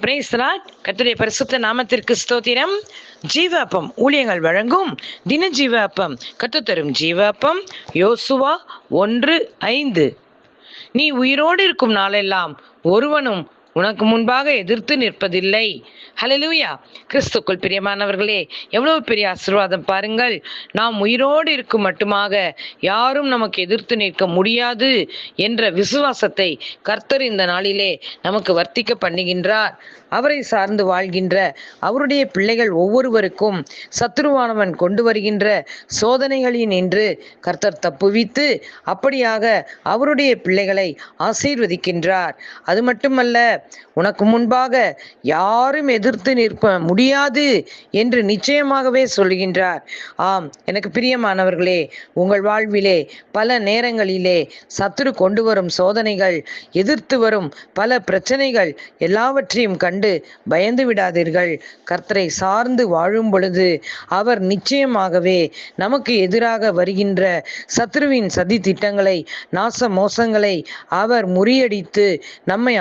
Praise the Lord கர்த்தருடைய பரிசுத்த நாமத்திற்கு ஸ்தோத்திரம். ஜீவ அப்பம் ஊழியங்கள் வழங்கும் தின ஜீவ அப்பம் கத்து தரும் ஜீவ அப்பம் யோசுவா ஒன்று ஐந்து. நீ உயிரோடு இருக்கும் நாளெல்லாம் ஒருவனும் உனக்கு முன்பாக எதிர்த்து நிற்பதில்லை. ஹலலூயா கிறிஸ்துக்குள் பிரியமானவர்களே எவ்வளவு பெரிய ஆசீர்வாதம் பாருங்கள். நாம் உயிரோடு இருக்கும் மட்டுமாக யாரும் நமக்கு எதிர்த்து நிற்க முடியாது என்ற விசுவாசத்தை கர்த்தர் இந்த நாளிலே நமக்கு வர்த்திக்க பண்ணுகின்றார். அவரை சார்ந்து வாழ்கின்ற அவருடைய பிள்ளைகள் ஒவ்வொருவருக்கும் சத்துருவானவன் கொண்டு வருகின்ற சோதனைகளின் என்று கர்த்தர் தப்புவித்து அப்படியாக அவருடைய பிள்ளைகளை ஆசீர்வதிக்கின்றார். அது மட்டுமல்ல உனக்கு முன்பாக யாரும் எதிர்த்து நிற்ப முடியாது என்று நிச்சயமாகவே சொல்கின்றார். ஆம் எனக்கு பிரியமானவர்களே உங்கள் வாழ்விலே பல நேரங்களிலே சத்துரு கொண்டு வரும் சோதனைகள் எதிர்த்து வரும் பல பிரச்சனைகள் எல்லாவற்றையும் கண்டு பயந்து விடாதீர்கள். கர்த்தரை சார்ந்து வாழும் பொழுது அவர் நிச்சயமாகவே நமக்கு எதிராக வருகின்ற சத்ருவின் சதி திட்டங்களை நாச மோசங்களை அவர் முறியடித்து நம்மை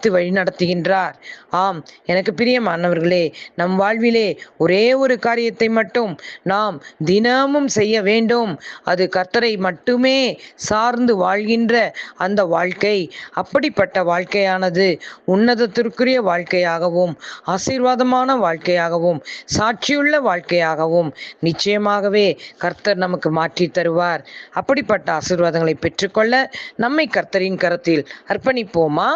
ஆசீர்வதித்து வழிநடத்துகின்றார் ஆம் எனக்கு பிரியமானவர்களே நம் வாழ்விலே ஒரே ஒரு காரியத்தை மட்டும் நாம் தினமும் செய்ய வேண்டும். அது கர்த்தரை மட்டுமே சார்ந்து வாழ்கின்ற அந்த வாழ்க்கை. அப்படிப்பட்ட வாழ்க்கையானது உன்னதத்திற்குரிய வாழ்க்கையாகவும் ஆசீர்வாதமான வாழ்க்கையாகவும் சாட்சியுள்ள வாழ்க்கையாகவும் நிச்சயமாகவே கர்த்தர் நமக்கு மாற்றி தருவார். அப்படிப்பட்ட ஆசீர்வாதங்களை பெற்றுக்கொள்ள நம்மை கர்த்தரின் கரத்தில் அர்ப்பணிப்போமா?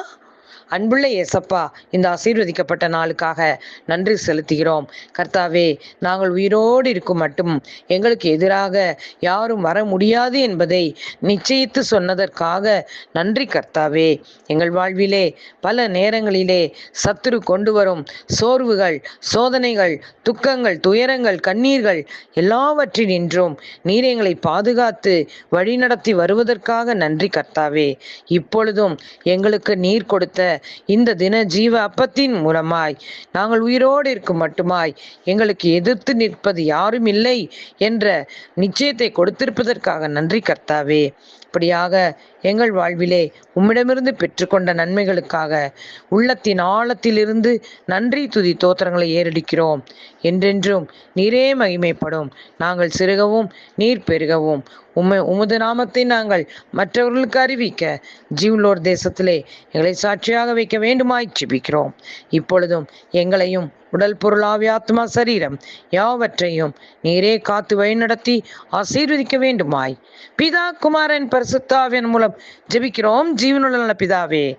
அன்புள்ள ஏசப்பா இந்த ஆசீர்வதிக்கப்பட்ட நாளுக்காக நன்றி செலுத்துகிறோம். கர்த்தாவே நாங்கள் உயிரோடு இருக்கும் மட்டும் எங்களுக்கு எதிராக யாரும் வர முடியாது என்பதை நிச்சயித்து சொன்னதற்காக நன்றி கர்த்தாவே. எங்கள் வாழ்விலே பல நேரங்களிலே சத்துரு கொண்டு வரும் சோர்வுகள் சோதனைகள் துக்கங்கள் துயரங்கள் கண்ணீர்கள் எல்லாவற்றினின்றும் நீர் எங்களை பாதுகாத்து வழிநடத்தி வருவதற்காக நன்றி கர்த்தாவே. இப்பொழுதும் எங்களுக்கு நீர் கொடுத்த இந்த தின ஜீவ அப்பத்தின் மூலமாய். நாங்கள் உயிரோடு இருக்கும் மட்டுமாய். எங்களுக்கு எதிர்த்து நிற்பது யாரும் இல்லை என்ற நிச்சயத்தை கொடுத்திருப்பதற்காக நன்றி கர்த்தாவே. இப்படியாக எங்கள் வாழ்விலே உம்மிடமிருந்து பெற்றுக்கொண்ட நன்மைகளுக்காக உள்ளத்தின் ஆழத்திலிருந்து நன்றி துதி தோத்திரங்களை ஏறடிக்கிறோம். என்றென்றும் நீரே மகிமைப்படும். நாங்கள் சிறுகவும் நீர் பெருகவும். உம்மை உமது நாமத்தை நாங்கள் மற்றவர்களுக்கு அறிவிக்க ஜீவ்லோர் தேசத்திலே எங்களை சாட்சியாக வைக்க வேண்டுமாய் ஜெபிக்கிறோம். இப்பொழுதும் எங்களையும் உடல் பொருளாவி ஆத்மா சரீரம் யாவற்றையும் நீரே காத்து வழிநடத்தி ஆசீர்வதிக்க வேண்டுமாய். பிதா குமாரன் பரிசுத்தாவின் மூலம் ஜெபிக்கிறோம். ஜீவனுள்ள பிதாவே